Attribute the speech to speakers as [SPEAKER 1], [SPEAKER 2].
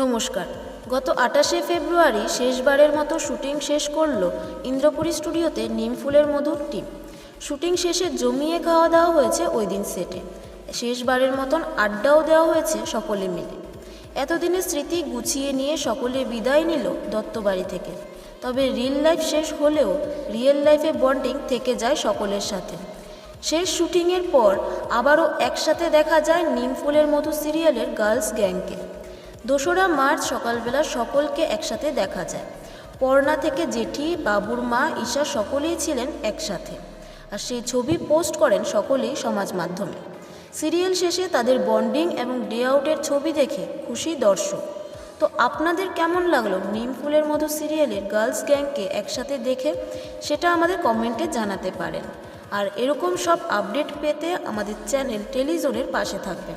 [SPEAKER 1] নমস্কার। গত আটাশে ফেব্রুয়ারি শেষবারের মতো শুটিং শেষ করল ইন্দ্রপুরী স্টুডিওতে নিমফুলের মধুর টিম। শুটিং শেষে জমিয়ে খাওয়া দাওয়া হয়েছে ওই দিন সেটে। শেষবারের মতন আড্ডাও দেওয়া হয়েছে সকলে মিলে। এতদিনের স্মৃতি গুছিয়ে নিয়ে সকলে বিদায় নিল দত্তবাড়ি থেকে। তবে রিল লাইফ শেষ হলেও রিয়েল লাইফে বন্ডিং থেকে যায় সকলের সাথে। শেষ শুটিংয়ের পর আবারও একসাথে দেখা যায় নিমফুলের মধু সিরিয়ালের গার্লস গ্যাংকে। দোসরা মার্চ সকালবেলা সকলকে একসাথে দেখা যায়। পর্ণা থেকে জেঠি, বাবুর মা, ঈশা সকলেই ছিলেন একসাথে। আর সেই ছবি পোস্ট করেন সকলেই সমাজ মাধ্যমে। সিরিয়াল শেষে তাদের বন্ডিং এবং ডে আউটের ছবি দেখে খুশি দর্শক। তো আপনাদের কেমন লাগল নিম ফুলের মধু সিরিয়ালের গার্লস গ্যাংকে একসাথে দেখে? সেটা আমাদের কমেন্টে জানাতে পারেন। আর এরকম সব আপডেট পেতে আমাদের চ্যানেল টেলিজোনের পাশে থাকবেন।